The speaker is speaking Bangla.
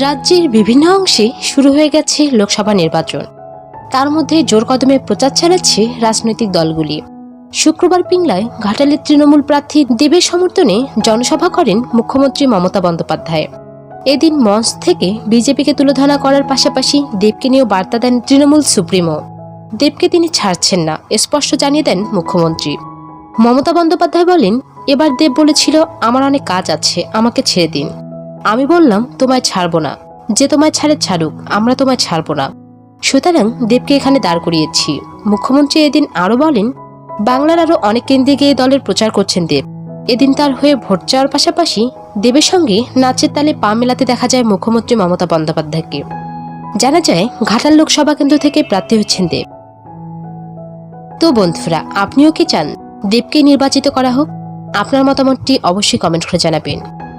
রাজ্যের বিভিন্ন অংশে শুরু হয়ে গেছে লোকসভা নির্বাচন। তার মধ্যে জোর কদমে প্রচার চালাচ্ছে রাজনৈতিক দলগুলি। শুক্রবার পিংলায় ঘাটালের তৃণমূল প্রার্থী দেবের সমর্থনে জনসভা করেন মুখ্যমন্ত্রী মমতা বন্দ্যোপাধ্যায়। এদিন মঞ্চ থেকে বিজেপিকে তুলোধনা করার পাশাপাশি দেবকে নিয়েও বার্তা দেন তৃণমূল সুপ্রিমো। দেবকে তিনি ছাড়ছেন না স্পষ্ট জানিয়ে দেন মুখ্যমন্ত্রী। মমতা বন্দ্যোপাধ্যায় বলেন, এবার দেব বলেছিল, আমার অনেক কাজ আছে, আমাকে ছেড়ে দিন। আমি বললাম, তোমায় ছাড়বো না। যে তোমায় ছাড়ে ছাড়ুক, আমরা তোমায় ছাড়বো না। সুতরাং দেবকে এখানে দাঁড় করিয়েছি। মুখ্যমন্ত্রী এদিন আরও বলেন, বাংলার আরও অনেক কেন্দ্রে গিয়ে দলের প্রচার করছেন দেব। এদিন তার হয়ে ভোট চাওয়ার পাশাপাশি দেবের সঙ্গে নাচের তালে পা মেলাতে দেখা যায় মুখ্যমন্ত্রী মমতা বন্দ্যোপাধ্যায়কে। জানা যায়, ঘাটাল লোকসভা কেন্দ্র থেকে প্রার্থী হচ্ছেন দেব। তো বন্ধুরা, আপনিও কি চান? দেবকে নির্বাচিত করা হোক? আপনার মতামতটি অবশ্যই কমেন্ট করে জানাবেন।